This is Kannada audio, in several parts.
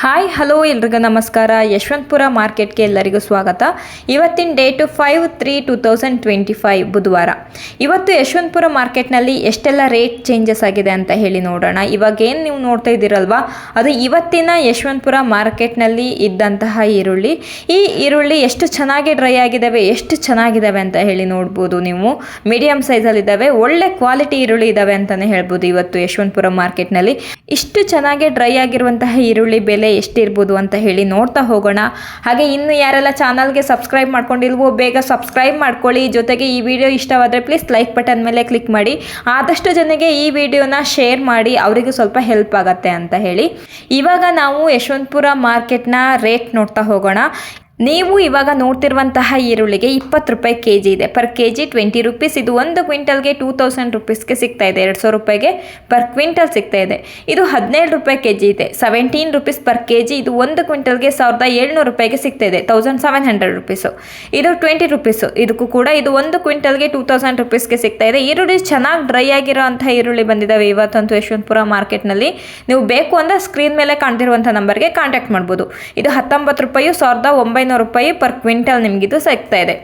ಹಾಯ್ ಹಲೋ ಎಲ್ರಿಗೂ ನಮಸ್ಕಾರ. ಯಶವಂತಪುರ ಮಾರ್ಕೆಟ್ಗೆ ಎಲ್ಲರಿಗೂ ಸ್ವಾಗತ. ಇವತ್ತಿನ date five three two thousand twenty five ಬುಧವಾರ. ಇವತ್ತು ಯಶವಂತಪುರ ಮಾರ್ಕೆಟ್ನಲ್ಲಿ ಎಷ್ಟೆಲ್ಲ ರೇಟ್ ಚೇಂಜಸ್ ಆಗಿದೆ ಅಂತ ಹೇಳಿ ನೋಡೋಣ. ಇವಾಗ ಏನು ನೀವು ನೋಡ್ತಾ ಇದ್ದೀರಲ್ವಾ? ಅದು ಇವತ್ತಿನ ಯಶವಂತಪುರ ಮಾರ್ಕೆಟ್ನಲ್ಲಿ ಇದ್ದಂತಹ ಈರುಳ್ಳಿ. ಈ ಈರುಳ್ಳಿ ಎಷ್ಟು ಚೆನ್ನಾಗಿ ಡ್ರೈ ಆಗಿದ್ದಾವೆ ಎಷ್ಟು ಚೆನ್ನಾಗಿದ್ದಾವೆ ಅಂತ ಹೇಳಿ ನೋಡ್ಬೋದು ನೀವು. ಮೀಡಿಯಮ್ ಸೈಜಲ್ಲಿದ್ದಾವೆ ಒಳ್ಳೆ ಕ್ವಾಲಿಟಿ ಈರುಳ್ಳಿ ಇದ್ದಾವೆ ಅಂತಲೇ ಹೇಳ್ಬೋದು ಇವತ್ತು ಯಶವಂತಪುರ ಮಾರ್ಕೆಟ್ನಲ್ಲಿ. ಇಷ್ಟು ಚೆನ್ನಾಗಿ ಡ್ರೈ ಆಗಿರುವಂತಹ ಈರುಳ್ಳಿ ಬೆಲೆ ಎಷ್ಟಿರ್ಬೋದು ಅಂತ ಹೇಳಿ ನೋಡ್ತಾ ಹೋಗೋಣ. ಹಾಗೆ ಇನ್ನು ಯಾರೆಲ್ಲ ಚಾನಲ್ಗೆ ಸಬ್ಸ್ಕ್ರೈಬ್ ಮಾಡ್ಕೊಂಡಿಲ್ವೋ ಬೇಗ ಸಬ್ಸ್ಕ್ರೈಬ್ ಮಾಡ್ಕೊಳ್ಳಿ. ಜೊತೆಗೆ ಈ ವಿಡಿಯೋ ಇಷ್ಟವಾದರೆ ಪ್ಲೀಸ್ ಲೈಕ್ ಬಟನ್ ಮೇಲೆ ಕ್ಲಿಕ್ ಮಾಡಿ. ಆದಷ್ಟು ಜನಗೆ ಈ ವಿಡಿಯೋನ ಶೇರ್ ಮಾಡಿ, ಅವರಿಗೂ ಸ್ವಲ್ಪ ಹೆಲ್ಪ್ ಆಗುತ್ತೆ ಅಂತ ಹೇಳಿ. ಇವಾಗ ನಾವು ಯಶವಂತಪುರ ಮಾರ್ಕೆಟ್ನ ರೇಟ್ ನೋಡ್ತಾ ಹೋಗೋಣ. ನೀವು ಇವಾಗ ನೋಡ್ತಿರುವಂತಹ ಈರುಳ್ಳಿಗೆ ಇಪ್ಪತ್ತು ರೂಪಾಯಿ ಕೆ ಜಿ ಇದೆ. Per K G twenty rupees ಇದು ಒಂದು ಕ್ವಿಂಟಲ್ಗೆ ಟೂ ತೌಸಂಡ್ ರುಪೀಸ್ಗೆ ಸಿಗ್ತಾ ಇದೆ. ಎರಡು ಸಾವಿರ ರೂಪಾಯಿಗೆ ಪರ್ ಕ್ವಿಂಟಲ್ ಸಿಗ್ತಾ ಇದೆ. ಇದು ಹದಿನೇಳು ರೂಪಾಯಿ ಕೆ ಜಿ ಇದೆ. Seventeen rupees per K G ಇದು ಒಂದು ಕ್ವಿಂಟಲ್ಗೆ ಸಾವಿರದ ಏಳ್ನೂರು ರೂಪಾಯಿಗೆ ಸಿಗ್ತಾ ಇದೆ. ತೌಸಂಡ್ ಸೆವೆನ್ ಹಂಡ್ರೆಡ್ ರುಪೀಸು ಇದು ಟ್ವೆಂಟಿ ರುಪೀಸು ಇದಕ್ಕೂ ಕೂಡ ಇದು ಒಂದು ಕ್ವಿಂಟಲ್ಗೆ ಟೂ ತೌಸಂಡ್ ರುಪೀಸ್ಗೆ ಸಿಗ್ತಾ ಇದೆ. ಈರುಳ್ಳಿ ಚೆನ್ನಾಗಿ ಡ್ರೈ ಆಗಿರೋ ಅಂಥ ಈರುಳ್ಳಿ ಬಂದಿದ್ದಾವೆ ಇವತ್ತಂತೂ ಯಶವಂತಪುರ ಮಾರ್ಕೆಟ್ನಲ್ಲಿ. ನೀವು ಬೇಕು ಅಂದರೆ ಸ್ಕ್ರೀನ್ ಮೇಲೆ ಕಾಣ್ತಿರುವಂಥ ನಂಬರ್ಗೆ ಕಾಂಟ್ಯಾಕ್ಟ್ ಮಾಡ್ಬೋದು. ಇದು ಹತ್ತೊಂಬತ್ತು ರೂಪಾಯಿ, ಸಾವಿರದ ಒಂಬೈನೂರು ರೂಪಾಯಿ ಪರ್ ಕ್ವಿಂಟಲ್ ನಿಮಗಿದು ಸಿಗ್ತಾ ಇದೆ.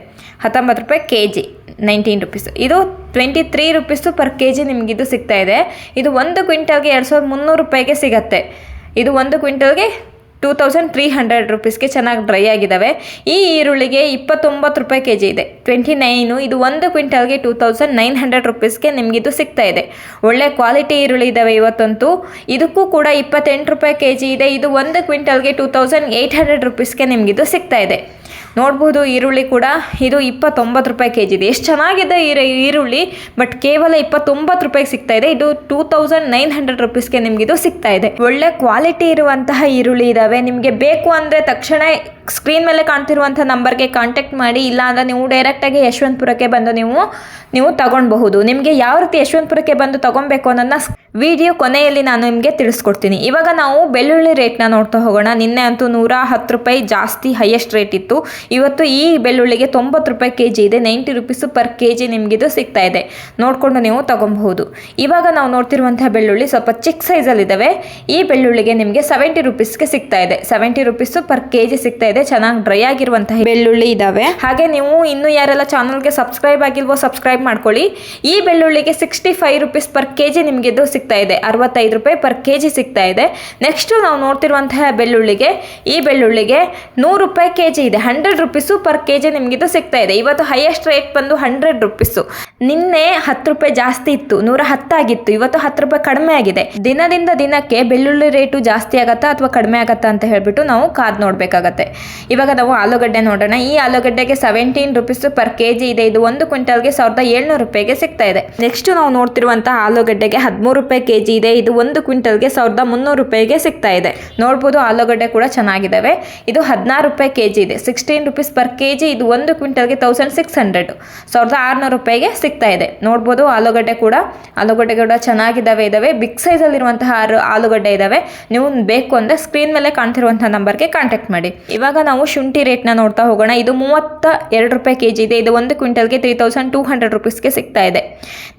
ಹತ್ತೊಂಬತ್ತು ರೂಪಾಯಿ ಕೆ ಜಿ ನೈನ್ಟೀನ್ ರುಪೀಸ್ ಇದು twenty three rupees per K G ನಿಮಗಿದು ಸಿಗ್ತಾ ಇದೆ. ಇದು ಒಂದು ಕ್ವಿಂಟಲ್ಗೆ ಎರಡು ಸಾವಿರದ ಮುನ್ನೂರು ರೂಪಾಯಿಗೆ ಸಿಗತ್ತೆ. ಇದು ಒಂದು ಕ್ವಿಂಟಲ್ಗೆ ಟೂ ತೌಸಂಡ್ ತ್ರೀ ಹಂಡ್ರೆಡ್ ರುಪೀಸ್ಗೆ ಚೆನ್ನಾಗಿ ಡ್ರೈ ಆಗಿದ್ದಾವೆ ಈ ಈರುಳ್ಳಿಗೆ ಇಪ್ಪತ್ತೊಂಬತ್ತು ರೂಪಾಯಿ ಕೆ ಜಿ ಇದೆ. ಟ್ವೆಂಟಿ ನೈನು ಇದು ಒಂದು ಕ್ವಿಂಟಲ್ಗೆ ಟೂ ತೌಸಂಡ್ ನೈನ್ ಹಂಡ್ರೆಡ್ ರುಪೀಸ್ಗೆ ನಿಮಗಿದು ಸಿಗ್ತಾ ಇದೆ. ಒಳ್ಳೆ ಕ್ವಾಲಿಟಿ ಈರುಳ್ಳಿ ಇದ್ದಾವೆ ಇವತ್ತಂತೂ. ಇದಕ್ಕೂ ಕೂಡ ಇಪ್ಪತ್ತೆಂಟು ರೂಪಾಯಿ ಕೆ ಜಿ ಇದೆ. ಇದು ಒಂದು ಕ್ವಿಂಟಲ್ಗೆ ಟೂ ತೌಸಂಡ್ ಏಯ್ಟ್ ಹಂಡ್ರೆಡ್ ರುಪೀಸ್ಗೆ ನಿಮಗಿದು ಸಿಗ್ತಾ ಇದೆ. ನೋಡ್ಬೋದು, ಈರುಳ್ಳಿ ಕೂಡ ಇದು ಇಪ್ಪತ್ತೊಂಬತ್ತು ರೂಪಾಯಿ ಕೆ ಜಿ ಇದೆ. ಎಷ್ಟು ಚೆನ್ನಾಗಿದೆ ಈ ಈರುಳ್ಳಿ, ಬಟ್ ಕೇವಲ ಇಪ್ಪತ್ತೊಂಬತ್ತು ರೂಪಾಯಿಗೆ ಸಿಗ್ತಾ ಇದೆ. ಇದು ಟೂ ತೌಸಂಡ್ ನೈನ್ ಹಂಡ್ರೆಡ್ ರುಪೀಸ್ಗೆ ನಿಮಗಿದು ಸಿಗ್ತಾ ಇದೆ. ಒಳ್ಳೆ ಕ್ವಾಲಿಟಿ ಇರುವಂತಹ ಈರುಳ್ಳಿ ಇದಾವೆ. ನಿಮಗೆ ಬೇಕು ಅಂದರೆ ತಕ್ಷಣ ಸ್ಕ್ರೀನ್ ಮೇಲೆ ಕಾಣ್ತಿರುವಂಥ ನಂಬರ್ಗೆ ಕಾಂಟ್ಯಾಕ್ಟ್ ಮಾಡಿ ಇಲ್ಲ ಅಂದರೆ ನೀವು ಡೈರೆಕ್ಟಾಗಿ ಯಶವಂತಪುರಕ್ಕೆ ಬಂದು ನೀವು ನೀವು ತಗೊಳ್ಬಹುದು ನಿಮಗೆ ಯಾವ ರೀತಿ ಯಶವಂತಪುರಕ್ಕೆ ಬಂದು ತಗೊಬೇಕು ಅನ್ನೋದನ್ನ ವಿಡಿಯೋ ಕೊನೆಯಲ್ಲಿ ನಾನು ನಿಮಗೆ ತಿಳಿಸ್ಕೊಡ್ತೀನಿ. ಇವಾಗ ನಾವು ಬೆಳ್ಳುಳ್ಳಿ ರೇಟ್ನ ನೋಡ್ತಾ ಹೋಗೋಣ. ನಿನ್ನೆ ಅಂತೂ ನೂರ ಹತ್ತು ರೂಪಾಯಿ ಜಾಸ್ತಿ ಹೈಯೆಸ್ಟ್ ರೇಟ್ ಇತ್ತು. ಇವತ್ತು ಈ ಬೆಳ್ಳುಳ್ಳಿಗೆ ತೊಂಬತ್ತು ರೂಪಾಯಿ ಕೆ ಜಿ ಇದೆ. Ninety rupees per K G ನಿಮಗಿದು ಸಿಗ್ತಾ ಇದೆ. ನೋಡಿಕೊಂಡು ನೀವು ತೊಗೊಬಹುದು ಇವಾಗ ನಾವು ನೋಡ್ತಿರುವಂತಹ ಬೆಳ್ಳುಳ್ಳಿ ಸ್ವಲ್ಪ ಚಿಕ್ಕ ಸೈಜಲ್ಲಿದ್ದಾವೆ ಈ ಬೆಳ್ಳುಳ್ಳಿಗೆ ನಿಮಗೆ ಸೆವೆಂಟಿ ರುಪೀಸ್ಗೆ ಸಿಗ್ತಾ ಇದೆ. Seventy rupees per K G ಸಿಗ್ತಾ ಇದೆ. ಚೆನ್ನಾಗಿ ಡ್ರೈ ಆಗಿರುವಂತಹ ಬೆಳ್ಳುಳ್ಳಿ ಇದ್ದಾವೆ ಹಾಗೆ ನೀವು ಇನ್ನು ಯಾರೆಲ್ಲ ಚಾನಲ್ಗೆ ಸಬ್ಸ್ಕ್ರೈಬ್ ಆಗಿಲ್ವೋ ಸಬ್ಸ್ಕ್ರೈಬ್ ಮಾಡ್ಕೊಳ್ಳಿ. ಈ ಬೆಳ್ಳುಳ್ಳಿಗೆ sixty five rupees per K G ನಿಮಗೆ ಇದು ಸಿಗ್ತಾ ಇದೆ. ಅರವತ್ತೈದು ರೂಪಾಯಿ ಪರ್ ಕೆ ಜಿ ಸಿಗ್ತಾ ಇದೆ. ನೆಕ್ಸ್ಟ್ ನಾವು ನೋಡ್ತಿರುವಂತಹ ಬೆಳ್ಳುಳ್ಳಿಗೆ, ಈ ಬೆಳ್ಳುಳ್ಳಿಗೆ ನೂರು ರೂಪಾಯಿ ಕೆ ಜಿ ಇದೆ. Hundred rupees per K G ನಿಮಗಿದು ಸಿಗ್ತಾ ಇದೆ. ಇವತ್ತು ಹೈಯೆಸ್ಟ್ ರೇಟ್ ಬಂದು ಹಂಡ್ರೆಡ್ ರುಪೀಸು ನಿನ್ನೆ ಹತ್ತು ರೂಪಾಯಿ ಜಾಸ್ತಿ ಇತ್ತು. ನೂರ ಹತ್ತಾಗಿತ್ತು ಇವತ್ತು ಹತ್ತು ರೂಪಾಯಿ ಕಡಿಮೆ ಆಗಿದೆ. ದಿನದಿಂದ ದಿನಕ್ಕೆ ಬೆಳ್ಳುಳ್ಳಿ ರೇಟು ಜಾಸ್ತಿ ಆಗತ್ತಾ ಅಥವಾ ಕಡಿಮೆ ಆಗತ್ತಾ ಅಂತ ಹೇಳ್ಬಿಟ್ಟು ನಾವು ಕಾದ್ ನೋಡಬೇಕಾಗತ್ತೆ. ಇವಾಗ ನಾವು ಆಲೂಗಡ್ಡೆ ನೋಡೋಣ. ಈ ಆಲೂಗಡ್ಡೆಗೆ seventeen rupees per K G ಇದೆ. ಇದು ಒಂದು ಕ್ವಿಂಟಲ್ಗೆ ಸಾವಿರದ ಏಳ್ನೂರು ರೂಪಾಯಿಗೆ ಸಿಗ್ತಾ ಇದೆ. ನೆಕ್ಸ್ಟ್ ನಾವು ನೋಡ್ತಿರುವಂತಹ ಆಲೂಗಡ್ಡೆಗೆ ಹದಿಮೂರು ರೂಪಾಯಿ ಕೆ ಜಿ ಇದೆ. ಇದು ಒಂದು ಕ್ವಿಂಟಲ್ಗೆ ಸಾವಿರದ ಮುನ್ನೂರು ರೂಪಾಯಿಗೆ ಸಿಗ್ತಾ ಇದೆ. ನೋಡ್ಬೋದು ಆಲೂಗಡ್ಡೆ ಕೂಡ ಚೆನ್ನಾಗಿದ್ದಾವೆ ಇದು ಹದಿನಾರು ರೂಪಾಯಿ ಕೆ ಜಿ ಇದೆ. Sixteen rupees per K G ಇದು ಒಂದು ಕ್ವಿಂಟಲ್ಗೆ ತೌಸಂಡ್ ಸಿಕ್ಸ್ ಹಂಡ್ರೆಡ್. ಸಾವಿರದ ಆರುನೂರು ರೂಪಾಯಿಗೆ ಸಿಗ್ತಾ ಇದೆ. ನೋಡ್ಬೋದು ಆಲೂಗಡ್ಡೆ ಕೂಡ. ಆಲೂಗಡ್ಡೆ ಕೂಡ ಚೆನ್ನಾಗಿದ್ದಾವೆ ಇದ್ದಾವೆ ಬಿಗ್ ಸೈಜಲ್ಲಿರುವಂತಹ ಆಲೂಗಡ್ಡೆ ಇದ್ದಾವೆ ನೀವು ಬೇಕು ಅಂದರೆ ಸ್ಕ್ರೀನ್ ಮೇಲೆ ಕಾಣ್ತಿರುವಂತಹ ನಂಬರ್ಗೆ ಕಾಂಟ್ಯಾಕ್ಟ್ ಮಾಡಿ. ಇವಾಗ ನಾವು ಶುಂಠಿ ರೇಟ್ನ ನೋಡ್ತಾ ಹೋಗೋಣ. ಇದು ಮೂವತ್ತ ಎರಡು ರೂಪಾಯಿ ಕೆ ಇದೆ. ಇದು ಒಂದು ಕ್ವಿಂಟಲ್ಗೆ ತ್ರೀ ತೌಸಂಡ್ ಟೂ ಹಂಡ್ರೆಡ್ ರುಪೀಸ್ಗೆ ಸಿಗ್ತಾ ಇದೆ.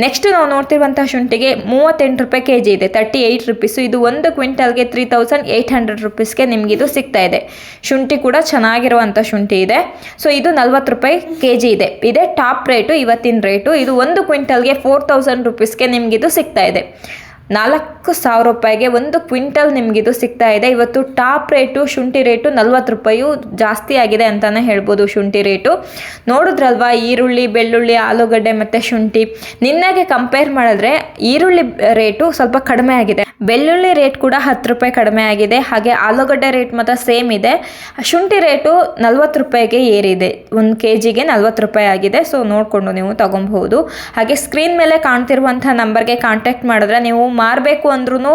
ನೆಕ್ಸ್ಟ್ ನಾವು ನೋಡ್ತಿರುವಂತಹ ಶುಂಠಿಗೆ ಮೂವತ್ತೆಂಟು ರೂಪಾಯಿ ಕೆ ಜಿ ಇದೆ. Thirty eight rupees. ಇದು ಒಂದು ಕ್ವಿಂಟಲ್ಗೆ ತ್ರೀ ತೌಸಂಡ್ ಏಯ್ಟ್ ಹಂಡ್ರೆಡ್ ರುಪೀಸ್ಗೆ ನಿಮಗಿದು ಸಿಗ್ತಾ ಇದೆ. ಶುಂಠಿ ಕೂಡ ಚೆನ್ನಾಗಿರುವಂಥ ಶುಂಠಿ ಇದೆ. ಸೊ, ಇದು ನಲ್ವತ್ತು ರೂಪಾಯಿ ಕೆ ಜಿ ಇದೆ. ಇದೇ ಟಾಪ್ ರೇಟು, ಇವತ್ತಿನ ರೇಟು. ಇದು ಒಂದು ಕ್ವಿಂಟಲ್ಗೆ ಫೋರ್ ತೌಸಂಡ್ ರುಪೀಸ್ಗೆ ನಿಮಗಿದು ಸಿಗ್ತಾ ಇದೆ. ನಾಲ್ಕು ಸಾವಿರ ರೂಪಾಯಿಗೆ ಒಂದು ಕ್ವಿಂಟಲ್ ನಿಮಗಿದು ಸಿಗ್ತಾ ಇದೆ. ಇವತ್ತು ಟಾಪ್ ರೇಟು, ಶುಂಠಿ ರೇಟು ನಲ್ವತ್ತು ರೂಪಾಯಿಯು ಜಾಸ್ತಿ ಆಗಿದೆ ಅಂತಲೇ ಹೇಳ್ಬೋದು ಶುಂಠಿ ರೇಟು. ನೋಡಿದ್ರಲ್ವಾ, ಈರುಳ್ಳಿ, ಬೆಳ್ಳುಳ್ಳಿ, ಆಲೂಗಡ್ಡೆ ಮತ್ತು ಶುಂಠಿ. ನಿನ್ನೆಗೆ ಕಂಪೇರ್ ಮಾಡಿದ್ರೆ ಈರುಳ್ಳಿ ರೇಟು ಸ್ವಲ್ಪ ಕಡಿಮೆ ಆಗಿದೆ. ಬೆಳ್ಳುಳ್ಳಿ ರೇಟ್ ಕೂಡ ಹತ್ತು ರೂಪಾಯಿ ಕಡಿಮೆ ಆಗಿದೆ. ಹಾಗೆ ಆಲೂಗಡ್ಡೆ ರೇಟ್ ಮಾತ್ರ ಸೇಮ್ ಇದೆ. ಶುಂಠಿ ರೇಟು ನಲ್ವತ್ತು ರೂಪಾಯಿಗೆ ಏರಿದೆ. ಒಂದು ಕೆ ಜಿಗೆ ನಲ್ವತ್ತು ರೂಪಾಯಿ ಆಗಿದೆ. ಸೊ ನೋಡಿಕೊಂಡು ನೀವು ತಗೊಬಹುದು. ಹಾಗೆ ಸ್ಕ್ರೀನ್ ಮೇಲೆ ಕಾಣ್ತಿರುವಂಥ ನಂಬರ್ಗೆ ಕಾಂಟ್ಯಾಕ್ಟ್ ಮಾಡಿದ್ರೆ ನೀವು ಮಾರಬೇಕು ಅಂದ್ರೂ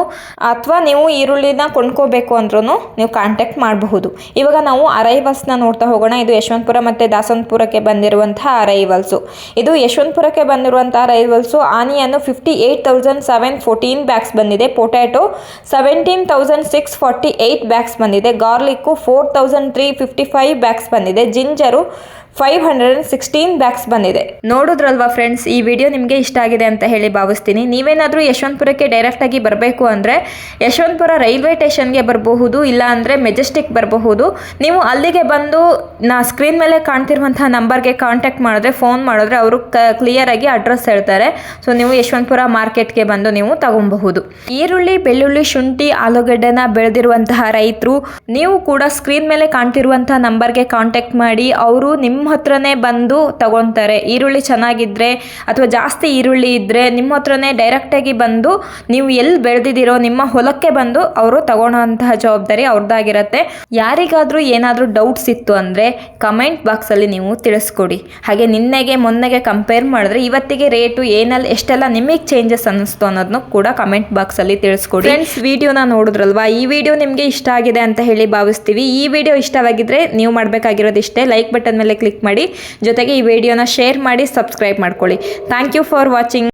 ಅಥವಾ ನೀವು ಈರುಳ್ಳಿನ ಕೊಂಡ್ಕೋಬೇಕು ಅಂದ್ರೂ ನೀವು ಕಾಂಟ್ಯಾಕ್ಟ್ ಮಾಡಬಹುದು. ಇವಾಗ ನಾವು ಅರೈವಲ್ಸ್ನ ನೋಡ್ತಾ ಹೋಗೋಣ. ಇದು ಯಶವಂತಪುರ ಮತ್ತು ದಾಸವಂತಪುರಕ್ಕೆ ಬಂದಿರುವಂತಹ ಅರೈವಲ್ಸು ಇದು ಯಶವಂತಪುರಕ್ಕೆ ಬಂದಿರುವಂಥ arrivals onion fifty eight thousand seven fourteen bags ಬಂದಿದೆ. Potato seventeen thousand six forty eight bags ಬಂದಿದೆ. Garlic four thousand three fifty five bags ಬಂದಿದೆ. Ginger five hundred and sixteen bags ಬಂದಿದೆ. ನೋಡಿದ್ರಲ್ವಾ ಫ್ರೆಂಡ್ಸ್ ಈ ವಿಡಿಯೋ ನಿಮಗೆ ಇಷ್ಟ ಆಗಿದೆ ಅಂತ ಹೇಳಿ ಭಾವಿಸ್ತೀನಿ. ನೀವೇನಾದರೂ ಯಶವಂತಪುರಕ್ಕೆ ಡೈರೆಕ್ಟಾಗಿ ಬರಬೇಕು ಅಂದರೆ ಯಶವಂತಪುರ ರೈಲ್ವೆ ಸ್ಟೇಷನ್ಗೆ ಬರಬಹುದು, ಇಲ್ಲ ಅಂದರೆ ಮೆಜೆಸ್ಟಿಕ್ ಬರಬಹುದು. ನೀವು ಅಲ್ಲಿಗೆ ಬಂದು ನಾ ಸ್ಕ್ರೀನ್ ಮೇಲೆ ಕಾಣ್ತಿರುವಂತಹ ನಂಬರ್ಗೆ ಕಾಂಟ್ಯಾಕ್ಟ್ ಮಾಡಿದ್ರೆ ಫೋನ್ ಮಾಡಿದ್ರೆ ಅವರು ಕ ಕ್ಲಿಯರಾಗಿ ಅಡ್ರೆಸ್ ಹೇಳ್ತಾರೆ. ಸೊ ನೀವು ಯಶವಂತಪುರ ಮಾರ್ಕೆಟ್ಗೆ ಬಂದು ನೀವು ತಗೊಬಹುದು. ಈರುಳ್ಳಿ, ಬೆಳ್ಳುಳ್ಳಿ, ಶುಂಠಿ, ಆಲೂಗಡ್ಡೆನ ಬೆಳೆದಿರುವಂತಹ ರೈತರು, ನೀವು ಕೂಡ ಸ್ಕ್ರೀನ್ ಮೇಲೆ ಕಾಣ್ತಿರುವಂತಹ ನಂಬರ್ಗೆ ಕಾಂಟ್ಯಾಕ್ಟ್ ಮಾಡಿ, ಅವರು ನಿಮ್ಮ ಹತ್ರನೇ ಬಂದು ತಗೊತಾರೆ. ಈರುಳ್ಳಿ ಚೆನ್ನಾಗಿದ್ರೆ ಅಥವಾ ಜಾಸ್ತಿ ಈರುಳ್ಳಿ ಇದ್ದರೆ ನಿಮ್ಮ ಹತ್ರನೇ ಡೈರೆಕ್ಟಾಗಿ ಬಂದು ನೀವು ಎಲ್ಲಿ ಬೆಳೆದಿದ್ದೀರೋ ನಿಮ್ಮ ಹೊಲಕ್ಕೆ ಬಂದು ಅವರು ತಗೊಳ್ಳೋಂತಹ ಜವಾಬ್ದಾರಿ ಅವ್ರದ್ದಾಗಿರತ್ತೆ. ಯಾರಿಗಾದರೂ ಏನಾದರೂ ಡೌಟ್ಸ್ ಇತ್ತು ಅಂದರೆ ಕಮೆಂಟ್ ಬಾಕ್ಸಲ್ಲಿ ನೀವು ತಿಳಿಸ್ಕೊಡಿ. ಹಾಗೆ ನಿನ್ನೆಗೆ ಮೊನ್ನೆಗೆ ಕಂಪೇರ್ ಮಾಡಿದ್ರೆ ಇವತ್ತಿಗೆ ರೇಟು ಏನಲ್ಲಿ, ಎಷ್ಟೆಲ್ಲ ನಿಮಗೆ ಚೇಂಜಸ್ ಅನ್ನಿಸ್ತು ಅನ್ನೋದನ್ನು ಕೂಡ ಕಮೆಂಟ್ ಬಾಕ್ಸಲ್ಲಿ ತಿಳಿಸ್ಕೊಡಿ. ಫ್ರೆಂಡ್ಸ್ ವಿಡಿಯೋನ ನೋಡಿದ್ರಲ್ವಾ? ಈ ವಿಡಿಯೋ ನಿಮಗೆ ಇಷ್ಟ ಆಗಿದೆ ಅಂತ ಹೇಳಿ ಭಾವಿಸ್ತೀವಿ. ಈ ವಿಡಿಯೋ ಇಷ್ಟವಾಗಿದ್ದರೆ ನೀವು ಮಾಡಬೇಕಾಗಿರೋದು ಇಷ್ಟೇ ಲೈಕ್ ಬಟನ್ ಮೇಲೆ ಕ್ಲಿಕ್ ಮಾಡಿ ಜೊತೆಗೆ ಈ ವಿಡಿಯೋನ ಶೇರ್ ಮಾಡಿ ಸಬ್ಸ್ಕ್ರೈಬ್ ಮಾಡ್ಕೊಳ್ಳಿ. Thank you for watching